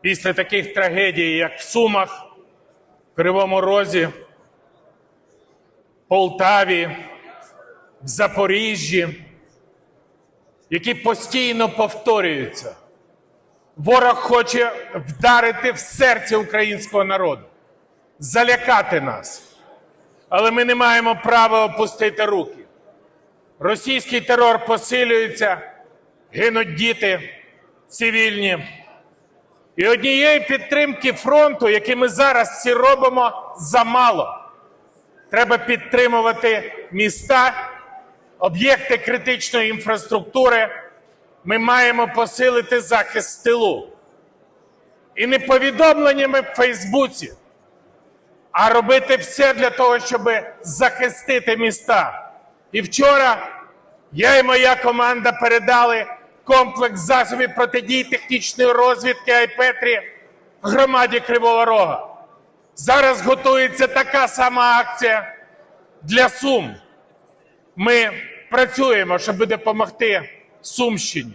Після таких трагедій, як в Сумах, Кривому Розі, Полтаві, в Запоріжжі, які постійно повторюються. Ворог хоче вдарити в серце українського народу, залякати нас. Але ми не маємо права опустити руки. Російський терор посилюється, гинуть діти, цивільні. І однієї підтримки фронту, яке ми зараз всі робимо, замало. Треба підтримувати міста, об'єкти критичної інфраструктури. Ми маємо посилити захист тилу. І не повідомленнями в Фейсбуці, а робити все для того, щоб захистити міста. І вчора я і моя команда передали комплекс засобів протидії технічної розвідки Айпетрі громаді Кривого Рога. Зараз готується така сама акція для Сум. Ми працюємо, щоб допомогти Сумщині.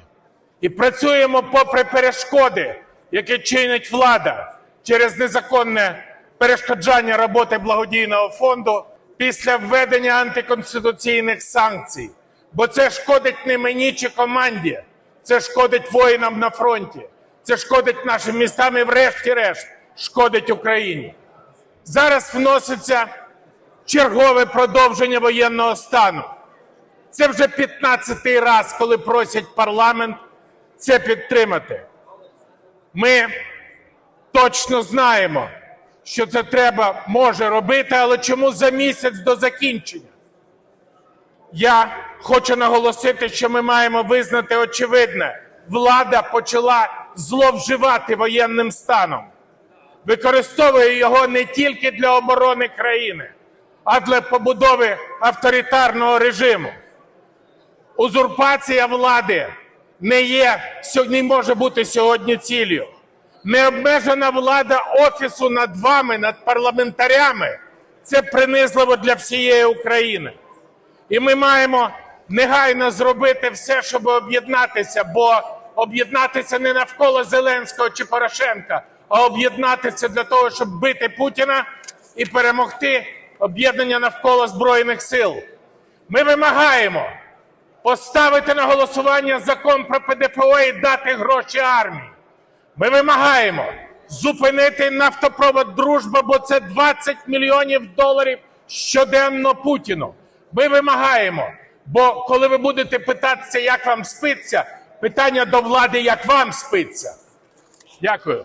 І працюємо попри перешкоди, які чинить влада через незаконне перешкоджання роботи благодійного фонду після введення антиконституційних санкцій. Бо це шкодить не мені чи команді, це шкодить воїнам на фронті, це шкодить нашим містам і, врешті-решт, шкодить Україні. Зараз вноситься чергове продовження воєнного стану. Це вже 15-й раз, коли просять парламент це підтримати. Ми точно знаємо, що це треба може робити, але чому за місяць до закінчення? Я хочу наголосити, що ми маємо визнати очевидне: влада почала зловживати воєнним станом, використовує його не тільки для оборони країни, а для побудови авторитарного режиму. Узурпація влади не є не може бути сьогодні ціллю. Необмежена влада офісу над вами, над парламентарями це принизливо для всієї України. І ми маємо негайно зробити все, щоб об'єднатися, бо об'єднатися не навколо Зеленського чи Порошенка, а об'єднатися для того, щоб бити Путіна і перемогти об'єднання навколо Збройних сил. Ми вимагаємо поставити на голосування закон про ПДФО і дати гроші армії. Ми вимагаємо зупинити нафтопровод Дружба, бо це 20 мільйонів доларів щоденно Путіну. Ми вимагаємо, бо коли ви будете питатися, як вам спиться, питання до влади, як вам спиться. Дякую.